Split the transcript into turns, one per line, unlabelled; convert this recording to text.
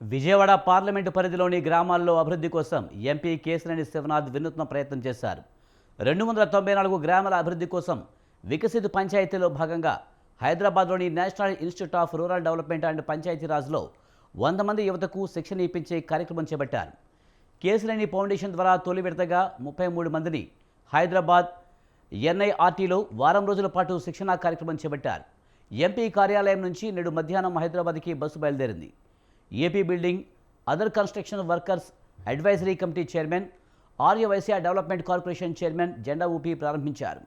Vijayawada parliament పరిధిలోని గ్రామాల్లో అభివృద్ధి కోసం ఎంపీ కేశినేని శివనాథ్ వినూత్న ప్రయత్నం చేశారు. రెండు వందల తొంభై నాలుగు గ్రామాల అభివృద్ధి కోసం వికసిత పంచాయతీలో భాగంగా హైదరాబాద్లోని National Institute of Rural Development and పంచాయతీరాజ్లో వంద మంది యువతకు శిక్షణ ఇప్పించే కార్యక్రమం చేపట్టారు. కేశినేని ఫౌండేషన్ ద్వారా తొలి విడతగా ముప్పై మూడు మందిని హైదరాబాద్ ఎన్ఐఆర్టీలో వారం రోజుల పాటు శిక్షణా కార్యక్రమం చేపట్టారు. ఎంపీ కార్యాలయం నుంచి నేడు మధ్యాహ్నం హైదరాబాద్కి బస్సు బయలుదేరింది. AP building other construction workers advisory committee chairman Aryavysya development corporation chairman జెండా ఊపి ప్రారంభించారు.